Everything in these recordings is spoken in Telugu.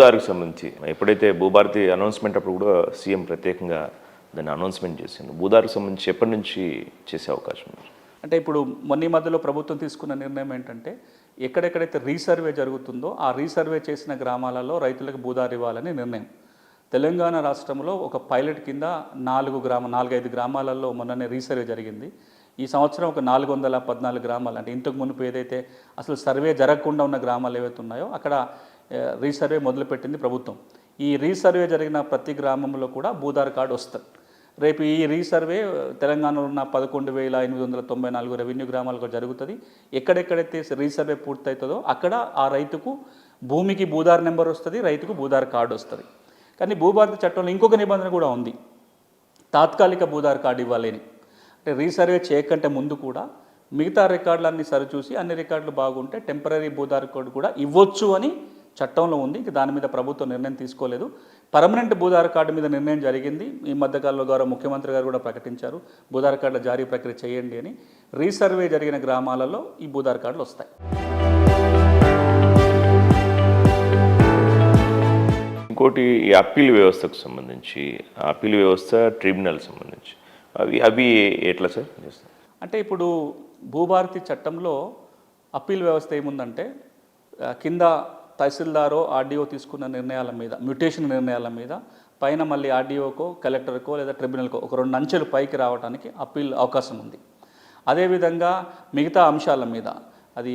భూదారికి సంబంధించి. ఎప్పుడైతే భూభారతి అనౌన్స్మెంట్ అప్పుడు కూడా సీఎం ప్రత్యేకంగా దాన్ని అనౌన్స్మెంట్ చేసిండు. భూదారుకు సంబంధించి ఎప్పటి నుంచి చేసే అవకాశం ఉంది? అంటే ఇప్పుడు మొన్న మధ్యలో ప్రభుత్వం తీసుకున్న నిర్ణయం ఏంటంటే ఎక్కడెక్కడైతే రీసర్వే జరుగుతుందో ఆ రీసర్వే చేసిన గ్రామాలలో రైతులకు భూదారి ఇవ్వాలని నిర్ణయం. తెలంగాణ రాష్ట్రంలో ఒక పైలట్ కింద నాలుగు గ్రామ నాలుగైదు గ్రామాలలో మొన్ననే రీసర్వే జరిగింది. ఈ సంవత్సరం ఒక నాలుగు వందల పద్నాలుగు గ్రామాలు. అంటే ఇంతకు మునుపు ఏదైతే అసలు సర్వే జరగకుండా ఉన్న గ్రామాలు ఏవైతే ఉన్నాయో అక్కడ రీసర్వే మొదలుపెట్టింది ప్రభుత్వం. ఈ రీసర్వే జరిగిన ప్రతి గ్రామంలో కూడా భూధార్ కార్డు వస్తుంది. రేపు ఈ రీసర్వే తెలంగాణలో ఉన్న పదకొండు వేల ఎనిమిది వందల తొంభై నాలుగు రెవెన్యూ గ్రామాలకు జరుగుతుంది. ఎక్కడెక్కడైతే రీసర్వే పూర్తవుతుందో అక్కడ ఆ రైతుకు భూమికి భూధార్ నెంబర్ వస్తుంది రైతుకు భూధార్ కార్డు వస్తుంది. కానీ భూభారత చట్టంలో ఇంకొక నిబంధన కూడా ఉంది. తాత్కాలిక భూధార్ కార్డు ఇవ్వాలని. అంటే రీసర్వే చేయకంటే ముందు కూడా మిగతా రికార్డులన్నీ సరిచూసి అన్ని రికార్డులు బాగుంటే టెంపరీ భూధార్ కార్డు కూడా ఇవ్వచ్చు అని చట్టంలో ఉంది. ఇంక దాని మీద ప్రభుత్వం నిర్ణయం తీసుకోలేదు. పర్మనెంట్ భూదార్ కార్డు మీద నిర్ణయం జరిగింది. ఈ మధ్యకాలంలో గౌరవ ముఖ్యమంత్రి గారు కూడా ప్రకటించారు. భూదార్ కార్డుల జారీ ప్రక్రియ చేయండి అని. రీసర్వే జరిగిన గ్రామాలలో ఈ భూదార్ కార్డులు వస్తాయి. ఇంకోటి ఈ అప్పీల్ వ్యవస్థకు సంబంధించి అప్పీల్ వ్యవస్థ ట్రిబ్యునల్ సంబంధించి. అవి అవి ఎట్లా సార్? అంటే ఇప్పుడు భూభారతి చట్టంలో అప్పీల్ వ్యవస్థ ఏముందంటే కింద తహసీల్దారో ఆర్డీఓ తీసుకున్న నిర్ణయాల మీద మ్యూటేషన్ నిర్ణయాల మీద పైన మళ్ళీ ఆర్డీఓకో కలెక్టర్కో లేదా ట్రిబ్యునల్కో ఒక రెండు అంచెలు పైకి రావడానికి అప్పీల్ అవకాశం ఉంది. అదేవిధంగా మిగతా అంశాల మీద అది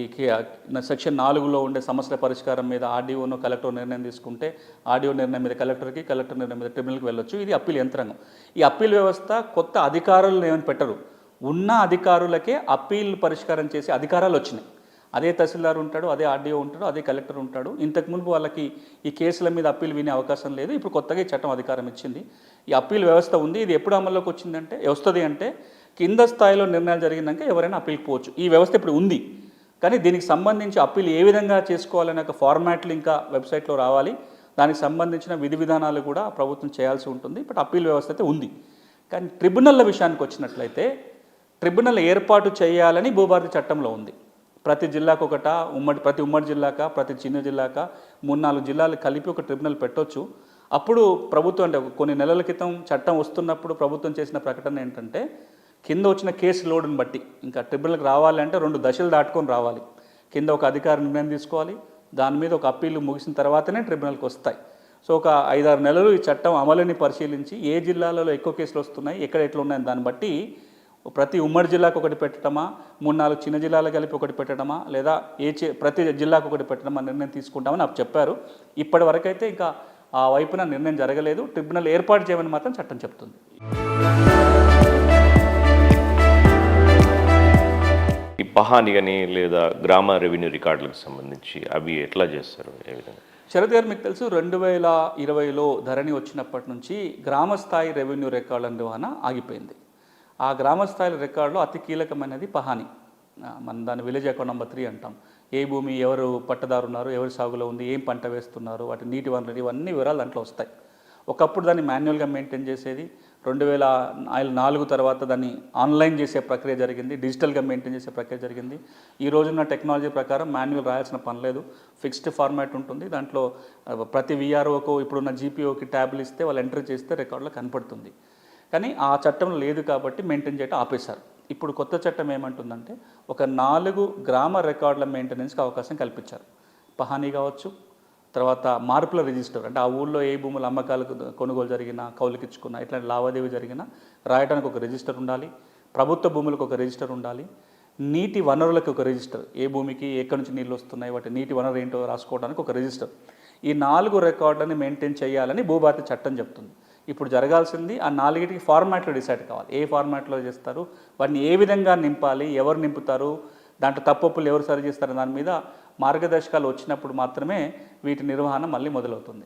సెక్షన్ నాలుగులో ఉండే సమస్యల పరిష్కారం మీద ఆర్డీఓను కలెక్టర్ నిర్ణయం తీసుకుంటే ఆర్డీఓ నిర్ణయం మీద కలెక్టర్కి కలెక్టర్ నిర్ణయం మీద ట్రిబ్యునల్కి వెళ్ళొచ్చు. ఇది అప్పీల్ యంత్రాంగం. ఈ అప్పీల్ వ్యవస్థ కొత్త అధికారులను ఏమని పెట్టరు. ఉన్న అధికారులకే అప్పీల్ పరిష్కారం చేసే అధికారాలు వచ్చినాయి. అదే తహసీల్దార్ ఉంటాడు అదే ఆర్డీఓ ఉంటాడు అదే కలెక్టర్ ఉంటాడు. ఇంతకు ముందు వాళ్ళకి ఈ కేసుల మీద అప్పీల్ వినే అవకాశం లేదు. ఇప్పుడు కొత్తగా ఈ చట్టం అధికారం ఇచ్చింది. ఈ అప్పీల్ వ్యవస్థ ఉంది. ఇది ఎప్పుడు అమల్లోకి వచ్చిందంటే వస్తుంది అంటే కింద స్థాయిలో నిర్ణయాలు జరిగినాక ఎవరైనా అప్పీల్కి పోవచ్చు. ఈ వ్యవస్థ ఇప్పుడు ఉంది. కానీ దీనికి సంబంధించి అప్పీల్ ఏ విధంగా చేసుకోవాలనే ఒక ఫార్మాట్లు ఇంకా వెబ్సైట్లో రావాలి. దానికి సంబంధించిన విధి విధానాలు కూడా ప్రభుత్వం చేయాల్సి ఉంటుంది. బట్ అప్పీల్ వ్యవస్థ అయితే ఉంది. కానీ ట్రిబ్యునల్ల విషయానికి వచ్చినట్లయితే ట్రిబ్యునల్ ఏర్పాటు చేయాలని భూభారతి చట్టంలో ఉంది. ప్రతి జిల్లాకు ఒకట ఉమ్మడి ప్రతి ఉమ్మడి జిల్లాక ప్రతి చిన్న జిల్లాక మూడు నాలుగు జిల్లాలు కలిపి ఒక ట్రిబ్యునల్ పెట్టొచ్చు. అప్పుడు ప్రభుత్వం అంటే కొన్ని నెలల క్రితం చట్టం వస్తున్నప్పుడు ప్రభుత్వం చేసిన ప్రకటన ఏంటంటే కింద వచ్చిన కేసు లోడుని బట్టి ఇంకా ట్రిబ్యునల్కి రావాలి అంటే రెండు దశలు దాటుకొని రావాలి. కింద ఒక అధికార నిర్ణయం తీసుకోవాలి దాని మీద ఒక అప్పీలు ముగిసిన తర్వాతనే ట్రిబ్యునల్కి వస్తాయి. సో ఒక ఐదారు నెలలు ఈ చట్టం అమలుని పరిశీలించి ఏ జిల్లాలలో ఎక్కువ కేసులు వస్తున్నాయి ఎక్కడ ఎట్లా ఉన్నాయని దాన్ని బట్టి ప్రతి ఉమ్మడి జిల్లాకు ఒకటి పెట్టడమా? మూడు నాలుగు చిన్న జిల్లాలు కలిపి ఒకటి పెట్టడమా? లేదా ఏ చి- ప్రతి జిల్లాకు ఒకటి పెట్టడమా నిర్ణయం తీసుకుంటామని నాకు చెప్పారు. ఇప్పటి వరకైతే ఇంకా ఆ వైపున నిర్ణయం జరగలేదు. ట్రిబ్యునల్ ఏర్పాటు చేయమని మాత్రం చట్టం చెప్తుంది. ఈ పహాని కానీ లేదా గ్రామ రెవెన్యూ రికార్డులకు సంబంధించి అవి ఎట్లా చేస్తారు? ఏ విధంగా? శరత్ గారు మీకు తెలుసు రెండు వేల ఇరవైలో ధరణి వచ్చినప్పటి నుంచి గ్రామ స్థాయి రెవెన్యూ రికార్డుల నిర్వహణ ఆగిపోయింది. ఆ గ్రామ స్థాయి రికార్డులో అతి కీలకమైనది పహాని. మనం దాన్ని విలేజ్ అకౌంట్ నెంబర్ త్రీ అంటాం. ఏ భూమి ఎవరు పట్టదారు ఉన్నారు ఎవరి సాగులో ఉంది ఏం పంట వేస్తున్నారు వాటి నీటి వనరులు ఇవన్నీ వివరాలు దాంట్లో వస్తాయి. ఒకప్పుడు దాన్ని మాన్యువల్గా మెయింటైన్ చేసేది రెండు వేల నాలుగు తర్వాత దాన్ని ఆన్లైన్ చేసే ప్రక్రియ జరిగింది డిజిటల్గా మెయింటైన్ చేసే ప్రక్రియ జరిగింది. ఈ రోజున్న టెక్నాలజీ ప్రకారం మాన్యువల్ రాయాల్సిన పని లేదు. ఫిక్స్డ్ ఫార్మాట్ ఉంటుంది. దాంట్లో ప్రతి విఆర్ఓకు ఇప్పుడున్న జీపీఓకి ట్యాబ్లు ఇస్తే వాళ్ళు ఎంటర్ చేస్తే రికార్డులో కనపడుతుంది. కానీ ఆ చట్టం లేదు కాబట్టి మెయింటైన్ చేయటం ఆపేశారు. ఇప్పుడు కొత్త చట్టం ఏమంటుందంటే ఒక నాలుగు గ్రామ రికార్డుల మెయింటెనెన్స్కి అవకాశం కల్పించారు. పహానీ కావచ్చు తర్వాత మార్పుల రిజిస్టర్ అంటే ఆ ఊళ్ళో ఏ భూముల అమ్మకాలకు కొనుగోలు జరిగినా కౌలుకిచ్చుకున్నా ఇట్లాంటి లావాదేవీ జరిగినా రాయడానికి ఒక రిజిస్టర్ ఉండాలి ప్రభుత్వ భూములకు ఒక రిజిస్టర్ ఉండాలి నీటి వనరులకు ఒక రిజిస్టర్ ఏ భూమికి ఎక్కడి నుంచి నీళ్ళు వస్తున్నాయి వాటి నీటి వనరు ఏంటో రాసుకోవడానికి ఒక రిజిస్టర్. ఈ నాలుగు రికార్డులని మెయింటైన్ చేయాలని భూభారతి చట్టం చెప్తుంది. ఇప్పుడు జరగాల్సింది ఆ నాలుగిటికి ఫార్మాట్లో డిసైడ్ కావాలి. ఏ ఫార్మాట్లో చేస్తారు? వాటిని ఏ విధంగా నింపాలి? ఎవరు నింపుతారు? దాంట్లో తప్పొప్పులు ఎవరు సరి చేస్తారు దాని మీద మార్గదర్శకాలు వచ్చినప్పుడు మాత్రమే వీటి నిర్వహణ మళ్ళీ మొదలవుతుంది.